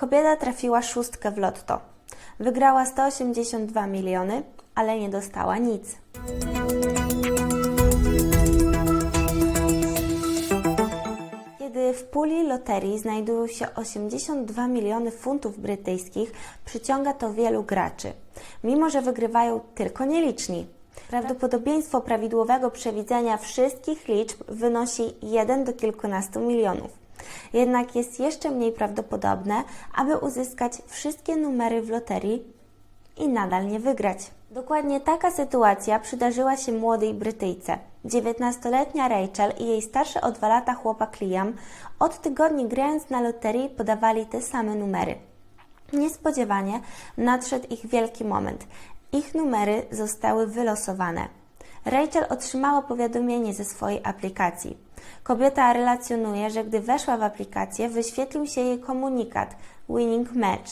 Kobieta trafiła szóstkę w lotto. Wygrała 182 miliony, ale nie dostała nic. Kiedy w puli loterii znajdują się 82 miliony funtów brytyjskich, przyciąga to wielu graczy, mimo że wygrywają tylko nieliczni. Prawdopodobieństwo prawidłowego przewidzenia wszystkich liczb wynosi 1 do kilkunastu milionów. Jednak jest jeszcze mniej prawdopodobne, aby uzyskać wszystkie numery w loterii i nadal nie wygrać. Dokładnie taka sytuacja przydarzyła się młodej Brytyjce. 19-letnia Rachel i jej starszy o dwa lata chłopak Liam od tygodni grając na loterii podawali te same numery. Niespodziewanie nadszedł ich wielki moment. Ich numery zostały wylosowane. Rachel otrzymała powiadomienie ze swojej aplikacji. Kobieta relacjonuje, że gdy weszła w aplikację, wyświetlił się jej komunikat Winning Match.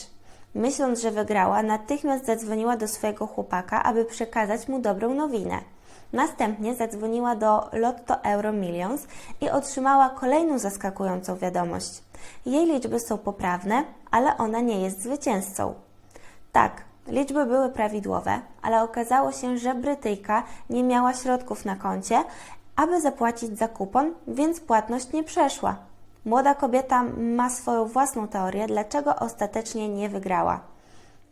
Myśląc, że wygrała, natychmiast zadzwoniła do swojego chłopaka, aby przekazać mu dobrą nowinę. Następnie zadzwoniła do Lotto Euro Millions i otrzymała kolejną zaskakującą wiadomość. Jej liczby są poprawne, ale ona nie jest zwycięzcą. Tak, liczby były prawidłowe, ale okazało się, że Brytyjka nie miała środków na koncie, aby zapłacić za kupon, więc płatność nie przeszła. Młoda kobieta ma swoją własną teorię, dlaczego ostatecznie nie wygrała.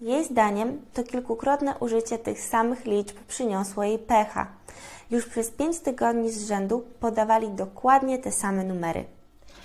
Jej zdaniem to kilkukrotne użycie tych samych liczb przyniosło jej pecha. Już przez pięć tygodni z rzędu podawali dokładnie te same numery.